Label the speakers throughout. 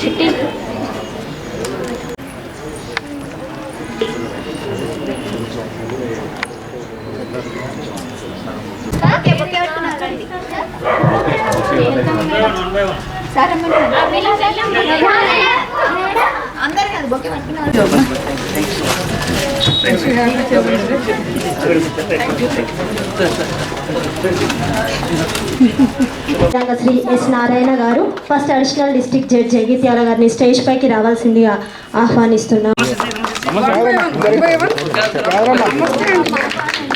Speaker 1: చిట్టి
Speaker 2: శ్రీ ఎస్ నారాయణ గారు first additional district judge Jagtial గారిని స్టేజ్ పైకి రావాల్సిందిగా ఆహ్వానిస్తున్నాం.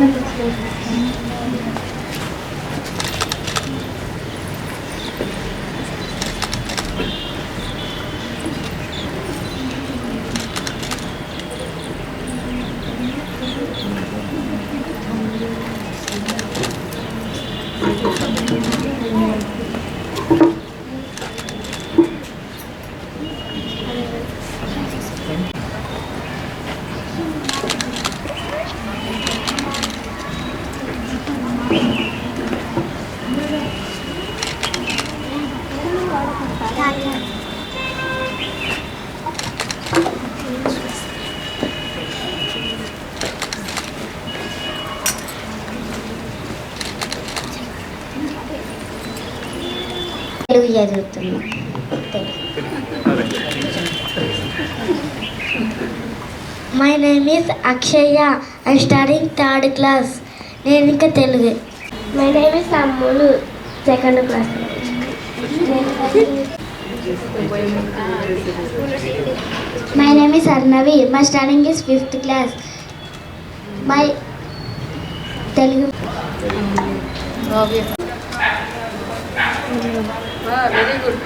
Speaker 3: すいませ
Speaker 2: ん。చదువుతున్నా my name is Akshaya I studying third class నేను ఇంకా Telugu. My name is Ammulu second class my name is Arnavi my
Speaker 3: studying is fifth class my
Speaker 4: Telugu very good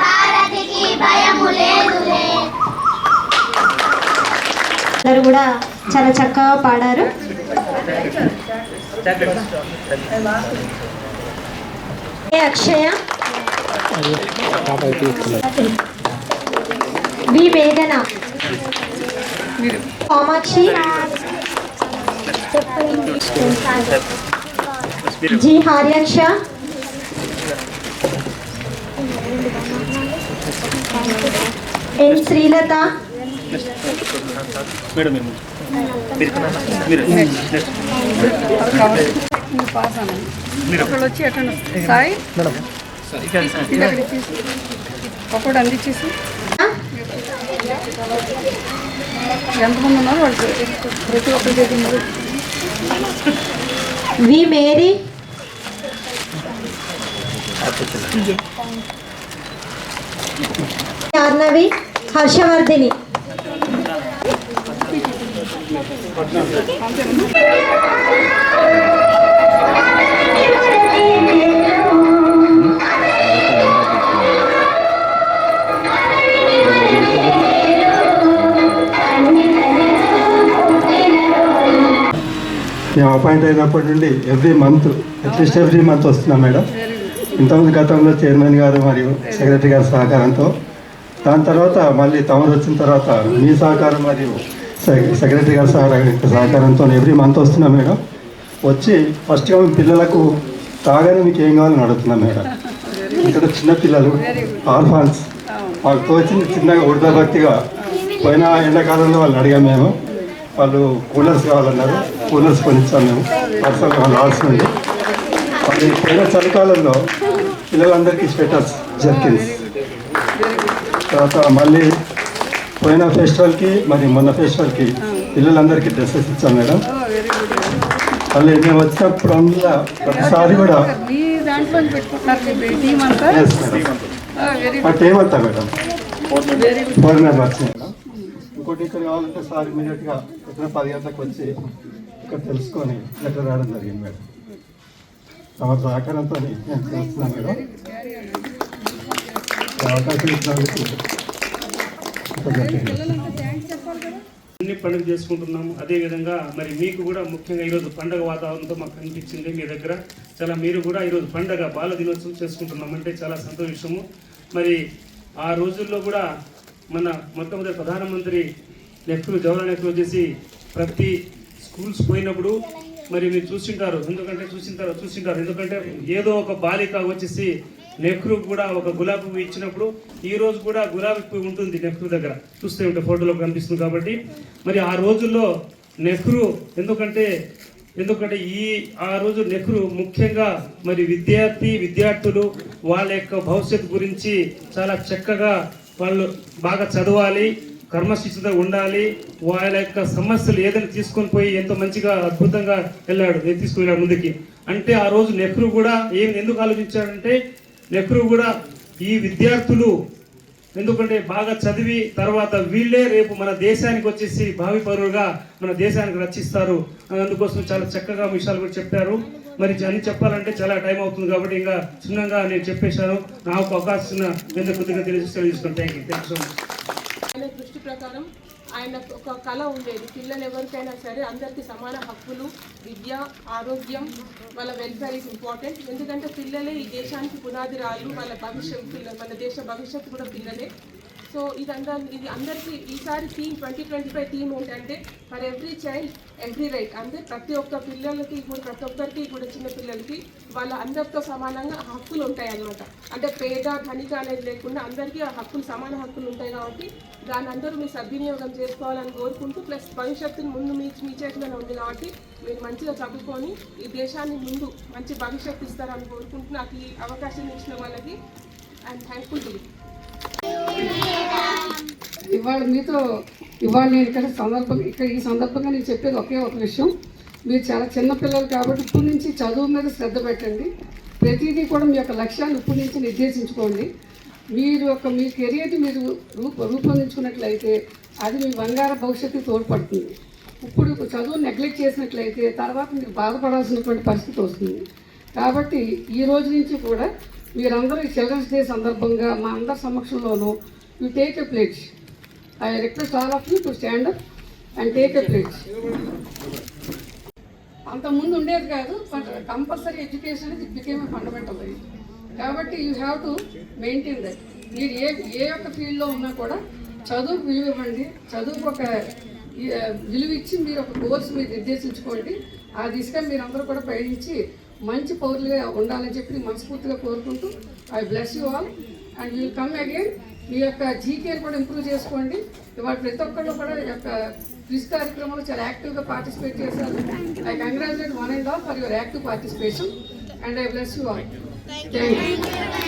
Speaker 4: భారతికి భయము లేదులే
Speaker 2: అందరూ కూడా చాలా చక్కగా పాడారు. Akshaya V Vedana Kamakshi G Haryaksha N Srilatha
Speaker 3: నువ్వు పాస్ అన్నాను ఒకళ్ళు వచ్చి ఎట్లా సాయి? ఒకటి అందించేసి ఎంతమంది ఉన్నారు వాళ్ళు? ప్రతి ఒక్కరి దగ్గర
Speaker 2: వి మేరీ. హర్షవర్ధిని.
Speaker 5: మేము అపాయింట్ అయినప్పటి నుండి every month at least every month వస్తున్నాం మేడం. ఇంతకుముందు గతంలో చైర్మన్ గారు మరియు సెక్రటరీ గారి సహకారంతో దాని తర్వాత మళ్ళీ తమరు వచ్చిన తర్వాత మీ సహకారం మరియు సెక్రటరీ గారి సహకారం సహకారంతో ఎవ్రీ మంత్ వస్తున్నాం మేడం. వచ్చి ఫస్ట్గా మీ పిల్లలకు తాగానే మీకు ఏం కావాలని అడుగుతున్నాం మేడం. ఇక్కడ చిన్న పిల్లలు ఆర్ఫాన్స్ వాళ్ళకి తోచింది చిన్నగా ఉడతభక్తిగా పోయిన ఎండాకాలంలో వాళ్ళు అడిగాం మేము. వాళ్ళు కూలర్స్ కావాలన్నారు. కూలర్స్ కొనిచ్చాం మేము. పర్సనల్ వాళ్ళు ఆర్ట్స్ నుండి పోయిన చలికాలంలో పిల్లలందరికీ స్వెటర్స్ జర్కిన్స్ తర్వాత మళ్ళీ పోయిన ఫెస్టివల్కి మరి మొన్న ఫెస్టివల్కి పిల్లలందరికీ డ్రెస్సెస్ ఇచ్చాం మేడం. మళ్ళీ మేము వచ్చినప్పుడు అందులో ప్రతిసారి కూడా
Speaker 3: మీ దాంట్లో పెట్టుకుంటున్నారు మీ టీం అంతా?
Speaker 5: ఎస్ మేడం
Speaker 3: వెరీ
Speaker 5: మా టీం అంతా madam
Speaker 3: very good
Speaker 5: four members madam ఇంకోటి ఇక్కడ కావాలంటే సార్ ఇమీడియట్గా పొద్దున పది గంటలకు వచ్చి ఇక్కడ తెలుసుకొని లెటర్ రావడం జరిగింది మేడం తమ సహకారంతో నేను చేస్తున్నాను మేడం అవకాశం ఇచ్చినందుకు.
Speaker 1: అన్ని పండుగ చేసుకుంటున్నాము అదేవిధంగా మరి మీకు కూడా ముఖ్యంగా ఈరోజు పండగ వాతావరణంతో మాకు కనిపించింది మీ దగ్గర. చాలా మీరు కూడా ఈరోజు పండగ బాల దినోత్సవం చేసుకుంటున్నాం. అంటే చాలా సంతోషము. మరి ఆ రోజుల్లో కూడా మన మొట్టమొదటి ప్రధానమంత్రి నెహ్రూ జవహర్లాల్ నెహ్రూ వచ్చేసి ప్రతి స్కూల్స్ పోయినప్పుడు మరి మీరు చూసింటారు. ఎందుకంటే చూసింటారు చూసింటారు. ఎందుకంటే ఏదో ఒక బాలిక వచ్చేసి నెహ్రూ కూడా ఒక గులాబీ పువ్వు ఇచ్చినప్పుడు ఈ రోజు కూడా గులాబీ పువ్వు ఉంటుంది నెహ్రూ దగ్గర. చూస్తే ఉంటే ఫోటోలో కనిపిస్తుంది కాబట్టి. మరి ఆ రోజుల్లో నెహ్రూ ఎందుకంటే ఎందుకంటే ఈ ఆ రోజు నెహ్రూ ముఖ్యంగా మరి విద్యార్థి విద్యార్థులు వాళ్ళ యొక్క భవిష్యత్తు గురించి చాలా చక్కగా వాళ్ళు బాగా చదవాలి కర్మశిక్షత ఉండాలి వాళ్ళ యొక్క సమస్యలు ఏదైనా తీసుకొని పోయి ఎంతో మంచిగా అద్భుతంగా వెళ్ళాడు తీసుకుని వెళ్ళాడు ముందుకి. అంటే ఆ రోజు నెహ్రూ కూడా ఏం ఎందుకు ఆలోచించాడంటే నెహ్రూ కూడా ఈ విద్యార్థులు ఎందుకంటే బాగా చదివి తర్వాత వీళ్ళే రేపు మన దేశానికి వచ్చేసి భావి పౌరులుగా మన దేశానికి రచిస్తారు అందుకోసం చాలా చక్కగా విషయాలు కూడా చెప్పారు. మరి అని చెప్పాలంటే చాలా టైం అవుతుంది కాబట్టి ఇంకా చిన్నగా నేను చెప్పేశాను. నాకు అవకాశం ఎందుకు కొద్దిగా తెలియజేసి తెలుసుకుని thank you thank you so much.
Speaker 6: అనే దృష్టి ప్రకారం ఆయన ఒక కళ ఉండేది. పిల్లలు ఎవరికైనా సరే అందరికీ సమాన హక్కులు విద్య ఆరోగ్యం వాళ్ళ వెల్ఫేర్ ఈజ్ ఇంపార్టెంట్ ఎందుకంటే పిల్లలే ఈ దేశానికి పునాది రాళ్ళు వాళ్ళ భవిష్యత్తు పిల్ల- మన దేశ భవిష్యత్తు కూడా పిల్లలే. సో ఇదంతా ఇది అందరికీ ఈసారి theme twenty twenty five theme ఏంటంటే for every child every right. అంటే ప్రతి ఒక్క పిల్లలకి కూడా ప్రతి ఒక్కరికి కూడా చిన్న పిల్లలకి వాళ్ళ అందరితో సమానంగా హక్కులు ఉంటాయి అన్నమాట అంటే పేద ధనిక అనేది లేకుండా అందరికీ ఆ హక్కులు సమాన హక్కులు ఉంటాయి కాబట్టి దాని అందరూ మీరు సద్వినియోగం చేసుకోవాలని కోరుకుంటూ ప్లస్ భవిష్యత్తుని ముందు మీ మీ చేతిలోనే ఉంది కాబట్టి మీరు మంచిగా చదువుకొని ఈ దేశాన్ని ముందు మంచి భవిష్యత్తు ఇస్తారని కోరుకుంటూ నాకు ఈ అవకాశం ఇచ్చిన వాళ్ళకి ఐఎమ్ థ్యాంక్ఫుల్ టు
Speaker 3: ఇవాళ మీతో ఇవాళ నేను ఇక్కడ సందర్భం ఇక్కడ ఈ సందర్భంగా నేను చెప్పేది ఒకే ఒక విషయం. మీరు చాలా చిన్న పిల్లలు కాబట్టి ఇప్పటి నుంచి చదువు మీద శ్రద్ధ పెట్టండి. ప్రతిదీ కూడా మీ యొక్క లక్ష్యాన్ని ఇప్పటి నుంచి నిర్దేశించుకోండి. మీరు యొక్క మీ కెరియర్ని మీరు రూప రూపొందించుకున్నట్లయితే అది మీ బంగారు భవిష్యత్తు తోడ్పడుతుంది. ఇప్పుడు చదువు నెగ్లెక్ట్ చేసినట్లయితే తర్వాత మీరు బాధపడాల్సినటువంటి పరిస్థితి వస్తుంది. కాబట్టి ఈ రోజు నుంచి కూడా మీరందరూ ఈ చిల్డ్రన్స్ డే సందర్భంగా మా అందరి సమక్షంలోనూ you take a pledge I request all of you to stand up and take a pledge అంతకుముందు ఉండేది కాదు బట్ కంపల్సరీ ఎడ్యుకేషన్ అనేది బికేమ్ ఫండమెంటల్ రైట్ కాబట్టి you have to maintain that మీరు ఏ ఏ ఒక్క ఫీల్డ్లో ఉన్నా కూడా చదువుకు విలువ ఇవ్వండి. చదువుకు ఒక విలువ ఇచ్చి మీరు ఒక కోర్స్ మీరు నిర్దేశించుకోండి. ఆ దిశగా మీరందరూ కూడా పయనించి మంచి పౌరులుగా ఉండాలని చెప్పి మనస్ఫూర్తిగా కోరుకుంటూ I bless you all. And will come again. మీ యొక్క జీకేని కూడా ఇంప్రూవ్ చేసుకోండి. ఇవాళ ప్రతి ఒక్కళ్ళు కూడా ఈ యొక్క క్విజ్ కార్యక్రమంలో చాలా యాక్టివ్గా పార్టిసిపేట్ చేశారు. I congratulate one and all for your active participation. And I bless you all. Thank you